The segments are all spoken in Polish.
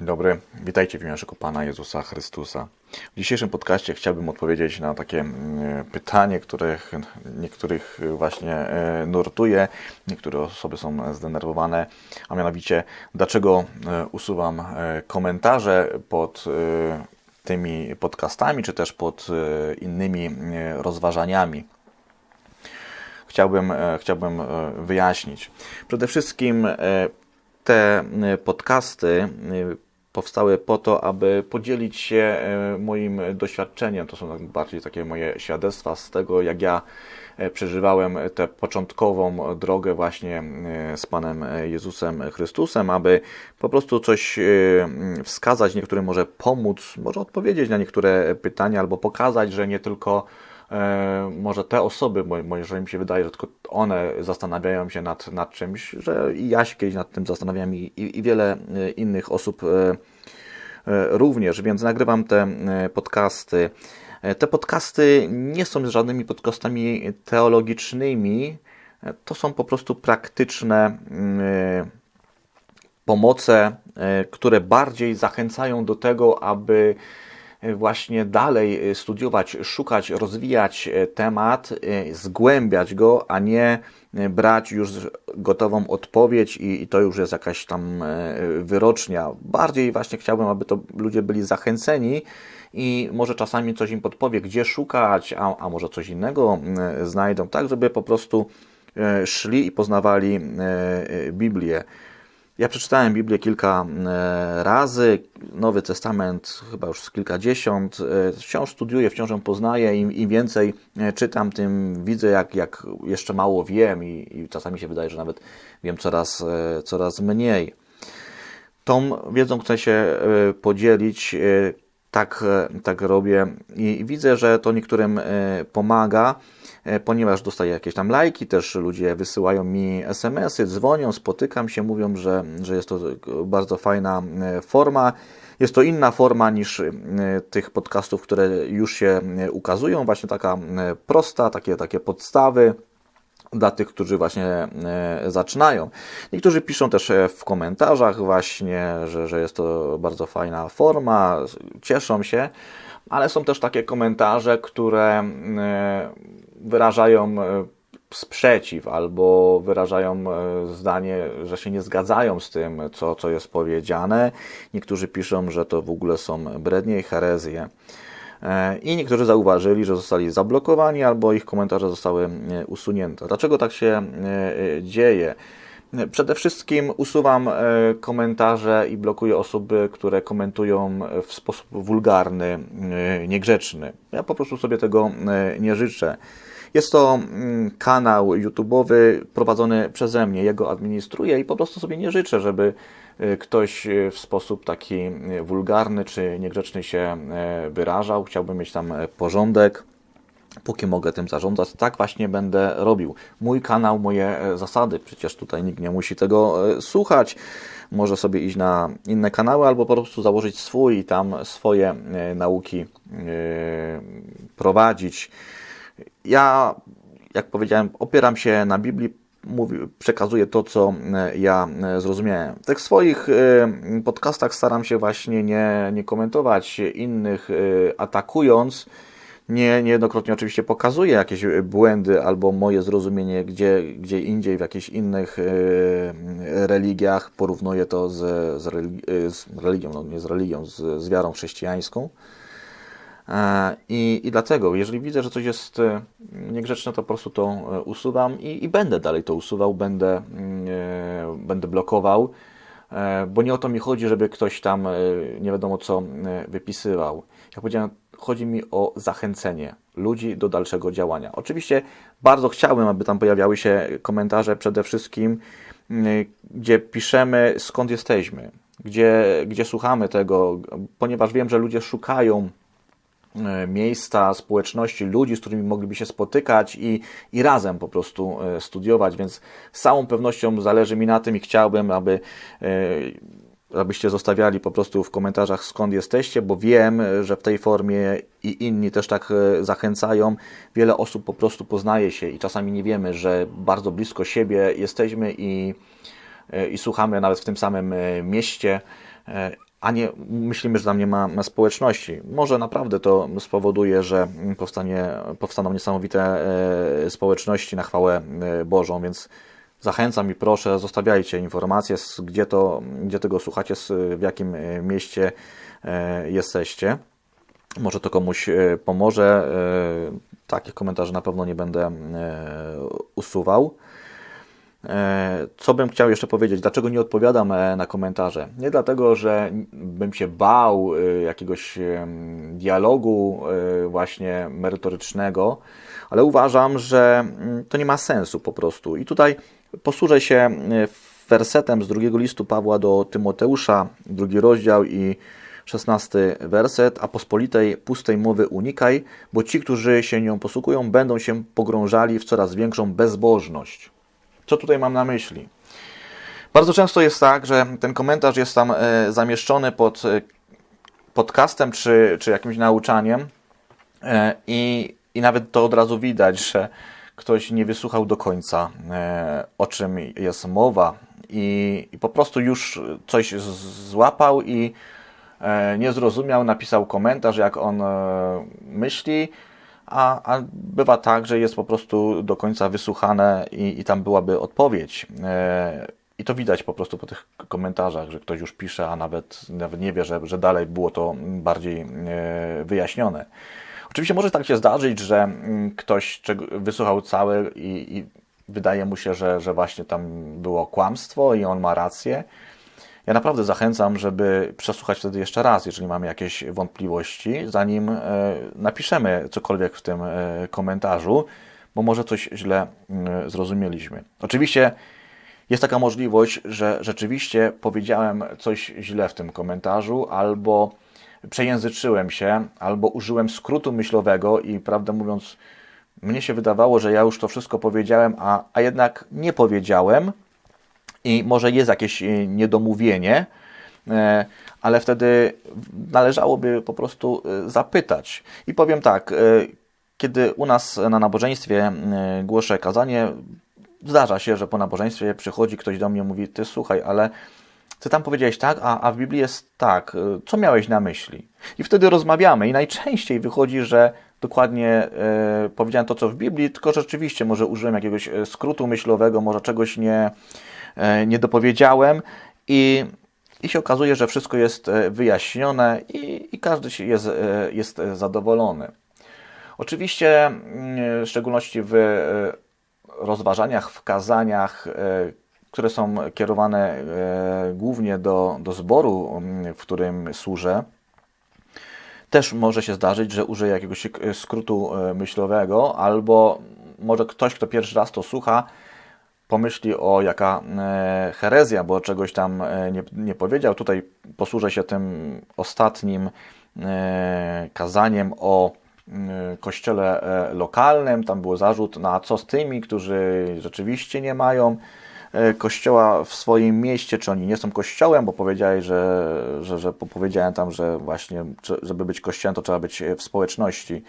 Dzień dobry, witajcie w imieniu naszego Pana Jezusa Chrystusa. W dzisiejszym podcaście chciałbym odpowiedzieć na takie mm, pytanie, które niektórych właśnie e, nurtuje, niektóre osoby są zdenerwowane, a mianowicie dlaczego e, usuwam e, komentarze pod tymi podcastami, czy też pod innymi rozważaniami. Chciałbym, chciałbym wyjaśnić. Przede wszystkim te podcasty powstały po to, aby podzielić się e, moim doświadczeniem. To są tak bardziej takie moje świadectwa z tego, jak ja e, przeżywałem tę początkową drogę właśnie e, z Panem Jezusem Chrystusem, aby po prostu coś wskazać, niektórym może pomóc, może odpowiedzieć na niektóre pytania, albo pokazać, że nie tylko może te osoby, bo jeżeli mi się wydaje, że tylko one zastanawiają się nad, nad czymś, że i ja się kiedyś nad tym zastanawiam i, i wiele innych osób E, również, więc nagrywam te e, podcasty. E, te podcasty nie są żadnymi podcastami teologicznymi, to są po prostu praktyczne mm, pomoce, które bardziej zachęcają do tego, aby właśnie dalej studiować, szukać, rozwijać temat, zgłębiać go, a nie brać już gotową odpowiedź i, i, to już jest jakaś tam e, wyrocznia. Bardziej właśnie chciałbym, aby to ludzie byli zachęceni i może czasami coś im podpowie, gdzie szukać, a, a może coś innego e, znajdą, tak żeby po prostu e, szli i poznawali Biblię. Ja przeczytałem Biblię kilka e, razy, Nowy Testament chyba już kilkadziesiąt. E, wciąż studiuję, wciąż ją poznaję. Im, im więcej e, czytam, tym widzę, jak, jak jeszcze mało wiem i, i czasami się wydaje, że nawet wiem coraz, coraz mniej. Tą wiedzą chcę się podzielić. Tak, tak robię i widzę, że to niektórym pomaga. E, ponieważ dostaję jakieś tam lajki, też ludzie wysyłają mi SMS-y, dzwonią, spotykam się, mówią, że, że jest to bardzo fajna e, forma. Jest to inna forma niż e, tych podcastów, które już się ukazują, właśnie taka prosta, takie, takie podstawy dla tych, którzy właśnie zaczynają. Niektórzy piszą też w komentarzach właśnie, że, że jest to bardzo fajna forma, cieszą się, ale są też takie komentarze, które wyrażają e, sprzeciw albo wyrażają e, zdanie, że się nie zgadzają z tym, co, co jest powiedziane. Niektórzy piszą, że to w ogóle są brednie i herezje. E, I niektórzy zauważyli, że zostali zablokowani albo ich komentarze zostały usunięte. Dlaczego tak się dzieje? Przede wszystkim usuwam komentarze i blokuję osoby, które komentują w sposób wulgarny, niegrzeczny. Ja po prostu sobie tego nie życzę. Jest to mm, kanał YouTube'owy prowadzony przeze mnie, jego administruję i po prostu sobie nie życzę, żeby ktoś w sposób taki wulgarny czy niegrzeczny się wyrażał. Chciałbym mieć tam porządek. Póki mogę tym zarządzać, tak właśnie będę robił. Mój kanał, moje zasady, przecież tutaj nikt nie musi tego słuchać. Może sobie iść na inne kanały albo po prostu założyć swój i tam swoje nauki prowadzić. Ja, jak powiedziałem, opieram się na Biblii, mówi, przekazuję to, co e, ja e, zrozumiałem. W tych swoich e, podcastach staram się właśnie nie, nie komentować innych, atakując. Nie, niejednokrotnie oczywiście pokazuję jakieś błędy albo moje zrozumienie gdzie, gdzie indziej, w jakichś innych religiach. Porównuję to z, z, religi z religią, no nie z religią, z, z wiarą chrześcijańską. E, I, I dlatego, jeżeli widzę, że coś jest e, niegrzeczne, to po prostu to e, usuwam i, i będę dalej to usuwał, będę, mm, będę blokował, bo nie o to mi chodzi, żeby ktoś tam nie wiadomo co wypisywał. Jak powiedziałem, chodzi mi o zachęcenie ludzi do dalszego działania. Oczywiście bardzo chciałbym, aby tam pojawiały się komentarze przede wszystkim, mm, gdzie piszemy skąd jesteśmy, gdzie, gdzie słuchamy tego, ponieważ wiem, że ludzie szukają E, miejsca, społeczności, ludzi, z którymi mogliby się spotykać i, i razem po prostu e, studiować, więc z całą pewnością zależy mi na tym i chciałbym, aby e, abyście zostawiali po prostu w komentarzach skąd jesteście, bo wiem, że w tej formie i inni też tak zachęcają. Wiele osób po prostu poznaje się i czasami nie wiemy, że bardzo blisko siebie jesteśmy i, i słuchamy nawet w tym samym mieście a nie myślimy, że tam nie ma społeczności. Może naprawdę to spowoduje, że powstanie, powstaną niesamowite e, społeczności na chwałę e, Bożą, więc zachęcam i proszę, zostawiajcie informacje, gdzie, to, gdzie tego słuchacie, w jakim e, mieście jesteście. Może to komuś pomoże. Takich komentarzy na pewno nie będę usuwał. E, co bym chciał jeszcze powiedzieć? Dlaczego nie odpowiadam e, na komentarze? Nie dlatego, że bym się bał e, jakiegoś dialogu właśnie merytorycznego, ale uważam, że mm, to nie ma sensu po prostu. I tutaj posłużę się wersetem z drugiego listu Pawła do Tymoteusza, drugi rozdział i szesnasty werset, a pospolitej pustej mowy unikaj, bo ci, którzy się nią posługują, będą się pogrążali w coraz większą bezbożność. Co tutaj mam na myśli? Bardzo często jest tak, że ten komentarz jest tam e, zamieszczony pod e, podcastem czy, czy jakimś nauczaniem e, i, i nawet to od razu widać, że ktoś nie wysłuchał do końca, o czym jest mowa i, i po prostu już coś złapał i nie zrozumiał, napisał komentarz, jak on myśli, a, a bywa tak, że jest po prostu do końca wysłuchane i, i tam byłaby odpowiedź. E, I to widać po prostu po tych komentarzach, że ktoś już pisze, a nawet, nawet nie wie, że, że dalej było to bardziej e, wyjaśnione. Oczywiście może tak się zdarzyć, że mm, ktoś wysłuchał całe i, i wydaje mu się, że, że właśnie tam było kłamstwo i on ma rację. Ja naprawdę zachęcam, żeby przesłuchać wtedy jeszcze raz, jeżeli mamy jakieś wątpliwości, zanim e, napiszemy cokolwiek w tym e, komentarzu, bo może coś źle mm, zrozumieliśmy. Oczywiście jest taka możliwość, że rzeczywiście powiedziałem coś źle w tym komentarzu, albo przejęzyczyłem się, albo użyłem skrótu myślowego i prawdę mówiąc, mnie się wydawało, że ja już to wszystko powiedziałem, a, a jednak nie powiedziałem i może jest jakieś e, niedomówienie, e, ale wtedy należałoby po prostu e, zapytać. I powiem tak, kiedy u nas na nabożeństwie głoszę kazanie, zdarza się, że po nabożeństwie przychodzi ktoś do mnie i mówi: Ty słuchaj, ale ty tam powiedziałeś tak, a, a w Biblii jest tak. Co miałeś na myśli? I wtedy rozmawiamy, i najczęściej wychodzi, że dokładnie powiedziałem to, co w Biblii, tylko rzeczywiście może użyłem jakiegoś skrótu myślowego, może czegoś nie E, nie dopowiedziałem i, i się okazuje, że wszystko jest e, wyjaśnione i, i każdy jest, e, jest zadowolony. Oczywiście, w szczególności w rozważaniach, w kazaniach, które są kierowane głównie do, do zboru, mm, w którym służę, też może się zdarzyć, że użyję jakiegoś skrótu myślowego, albo może ktoś, kto pierwszy raz to słucha, pomyśli o jaka e, herezja, bo czegoś tam e, nie, nie powiedział. Tutaj posłużę się tym ostatnim e, kazaniem o kościele lokalnym. Tam był zarzut, na co z tymi, którzy rzeczywiście nie mają kościoła w swoim mieście, czy oni nie są kościołem, bo powiedziałeś, że, że, że powiedziałem tam, że właśnie, żeby być kościołem, to trzeba być w społeczności.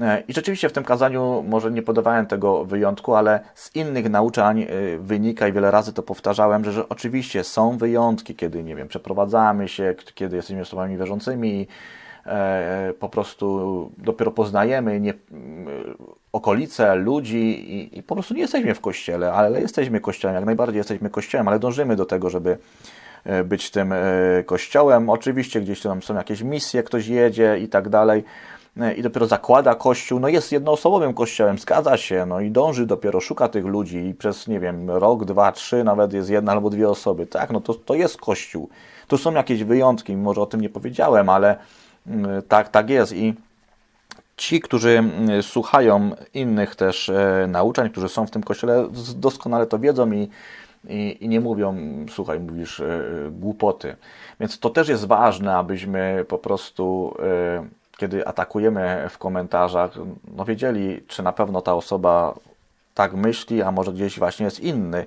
E, I rzeczywiście w tym kazaniu może nie podawałem tego wyjątku, ale z innych nauczań e, wynika i wiele razy to powtarzałem, że, że oczywiście są wyjątki, kiedy, nie wiem, przeprowadzamy się, kiedy jesteśmy osobami wierzącymi, e, po prostu dopiero poznajemy nie, okolice, ludzi i, i, po prostu nie jesteśmy w kościele, ale jesteśmy kościołem, jak najbardziej jesteśmy kościołem, ale dążymy do tego, żeby być tym kościołem. Oczywiście gdzieś tam są jakieś misje, ktoś jedzie i tak dalej, E, i dopiero zakłada kościół, no jest jednoosobowym kościołem, zgadza się, no i dąży dopiero, szuka tych ludzi i przez, nie wiem, rok, dwa, trzy, nawet jest jedna albo dwie osoby, tak, no to, to jest kościół. Tu są jakieś wyjątki, może o tym nie powiedziałem, ale tak, tak jest i ci, którzy słuchają innych też e, nauczań, którzy są w tym kościele, doskonale to wiedzą i, i, i nie mówią, słuchaj, mówisz e, głupoty. Więc to też jest ważne, abyśmy po prostu kiedy atakujemy w komentarzach, no wiedzieli, czy na pewno ta osoba tak myśli, a może gdzieś właśnie jest inny, e,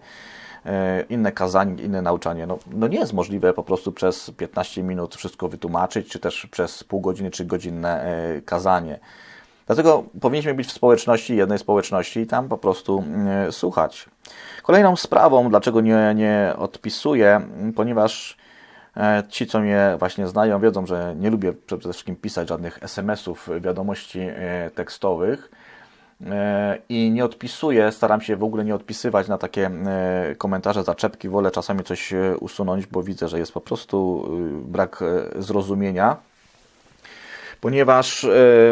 inne kazanie, inne nauczanie. No, no nie jest możliwe po prostu przez 15 minut wszystko wytłumaczyć, czy też przez pół godziny, czy godzinne e, kazanie. Dlatego powinniśmy być w społeczności, jednej społeczności i tam po prostu e, słuchać. Kolejną sprawą, dlaczego nie, nie odpisuję, ponieważ E, Ci, co mnie właśnie znają, wiedzą, że nie lubię przede wszystkim pisać żadnych SMS-ów, wiadomości e, tekstowych e, i nie odpisuję, staram się w ogóle nie odpisywać na takie e, komentarze, zaczepki, wolę czasami coś e, usunąć, bo widzę, że jest po prostu e, brak e, zrozumienia. Ponieważ e,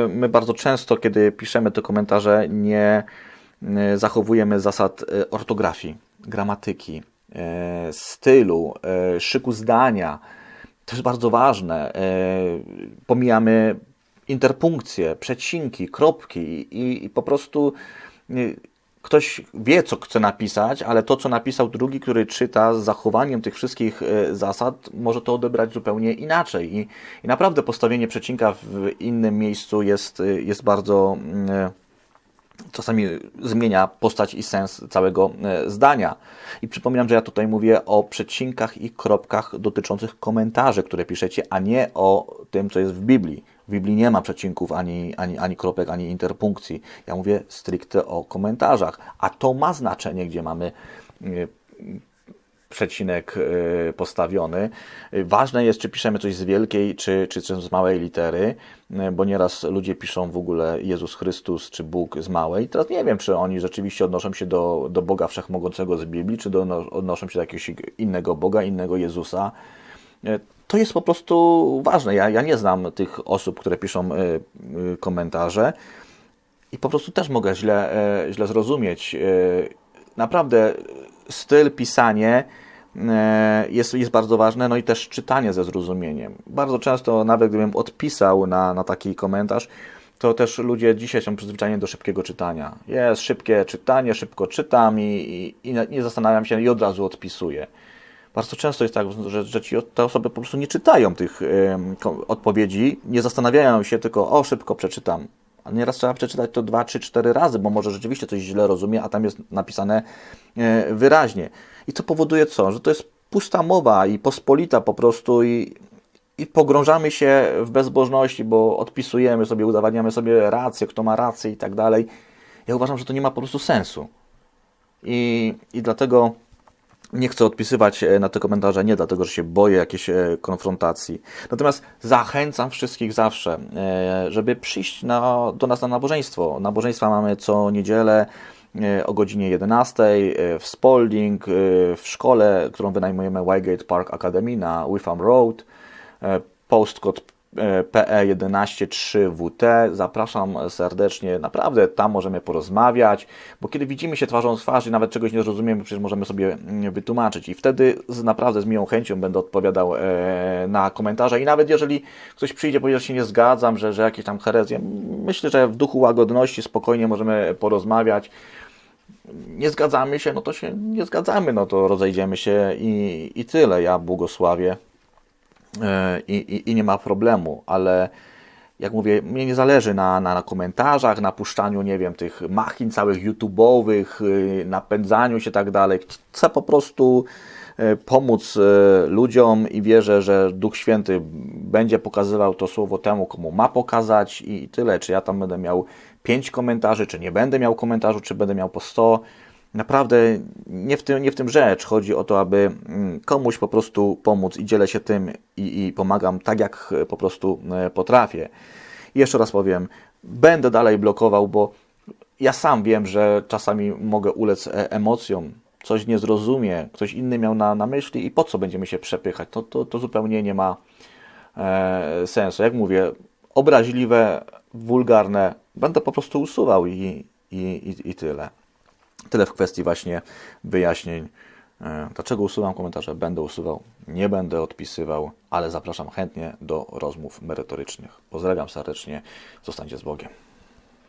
my bardzo często, kiedy piszemy te komentarze, nie e, zachowujemy zasad e, ortografii, gramatyki, e, stylu, e, szyku zdania. To jest bardzo ważne. E, Pomijamy interpunkcje, przecinki, kropki i, i po prostu e, ktoś wie, co chce napisać, ale to, co napisał drugi, który czyta z zachowaniem tych wszystkich e, zasad, może to odebrać zupełnie inaczej. I, i naprawdę postawienie przecinka w innym miejscu jest, e, jest bardzo. czasami zmienia postać i sens całego zdania. I przypominam, że ja tutaj mówię o przecinkach i kropkach dotyczących komentarzy, które piszecie, a nie o tym, co jest w Biblii. W Biblii nie ma przecinków, ani, ani, ani kropek, ani interpunkcji. Ja mówię stricte o komentarzach, a to ma znaczenie, gdzie mamy e, przecinek e, postawiony. Ważne jest, czy piszemy coś z wielkiej, czy, czy z małej litery, e, bo nieraz ludzie piszą w ogóle Jezus Chrystus, czy Bóg z małej. Teraz nie wiem, czy oni rzeczywiście odnoszą się do, do Boga Wszechmogącego z Biblii, czy do, odnoszą się do jakiegoś innego Boga, innego Jezusa. To jest po prostu ważne. Ja, ja nie znam tych osób, które piszą e, e, komentarze i po prostu też mogę źle, e, źle zrozumieć. Naprawdę styl, pisanie jest, jest bardzo ważne, no i też czytanie ze zrozumieniem. Bardzo często, nawet gdybym odpisał na, na taki komentarz, to też ludzie dzisiaj są przyzwyczajeni do szybkiego czytania. Jest szybkie czytanie, szybko czytam i, i, i nie zastanawiam się i od razu odpisuję. Bardzo często jest tak, że, że ci, te osoby po prostu nie czytają tych ko- odpowiedzi, nie zastanawiają się, tylko o, szybko przeczytam. A nieraz trzeba przeczytać to dwa, trzy, cztery razy, bo może rzeczywiście coś źle rozumie, a tam jest napisane e, wyraźnie. I to powoduje co? Że to jest pusta mowa i pospolita po prostu i, i pogrążamy się w bezbożności, bo odpisujemy sobie, udowadniamy sobie rację, kto ma rację i tak dalej. Ja uważam, że to nie ma po prostu sensu. I, i dlatego nie chcę odpisywać e, na te komentarze, nie dlatego, że się boję jakiejś e, konfrontacji. Natomiast zachęcam wszystkich zawsze, e, żeby przyjść na, do nas na nabożeństwo. Nabożeństwa mamy co niedzielę o godzinie 11 e, w Spalding, w szkole, którą wynajmujemy Wygate Park Academy na Witham Road. E, Postkod e, PE113WT. Zapraszam serdecznie. Naprawdę tam możemy porozmawiać, bo kiedy widzimy się twarzą w twarz i nawet czegoś nie zrozumiemy, przecież możemy sobie mm, wytłumaczyć. I wtedy z, naprawdę z miłą chęcią będę odpowiadał e, na komentarze. I nawet jeżeli ktoś przyjdzie, powie, że się nie zgadzam, że, że jakieś tam herezje, myślę, że w duchu łagodności spokojnie możemy porozmawiać nie zgadzamy się, no to się nie zgadzamy, no to rozejdziemy się i, i tyle. Ja błogosławię i, i, i nie ma problemu, ale jak mówię, mnie nie zależy na, na, na komentarzach, na puszczaniu, nie wiem, tych machin całych YouTube'owych, y, napędzaniu się tak dalej. Chcę po prostu e, pomóc e, ludziom i wierzę, że Duch Święty będzie pokazywał to słowo temu, komu ma pokazać i tyle. Czy ja tam będę miał pięć komentarzy, czy nie będę miał komentarzu, czy będę miał po 100. Naprawdę nie w tym, nie w tym rzecz. Chodzi o to, aby mm, komuś po prostu pomóc i dzielę się tym i, i pomagam tak, jak e, po prostu e, potrafię. I jeszcze raz powiem, będę dalej blokował, bo ja sam wiem, że czasami mogę ulec e, emocjom, coś nie zrozumie, ktoś inny miał na, na myśli i po co będziemy się przepychać? To, to, to zupełnie nie ma e, sensu. Jak mówię, obraźliwe, wulgarne będę po prostu usuwał i, i, i, i tyle. Tyle w kwestii właśnie wyjaśnień. e, Dlaczego usuwam komentarze? Będę usuwał, nie będę odpisywał, ale zapraszam chętnie do rozmów merytorycznych. Pozdrawiam serdecznie, zostańcie z Bogiem.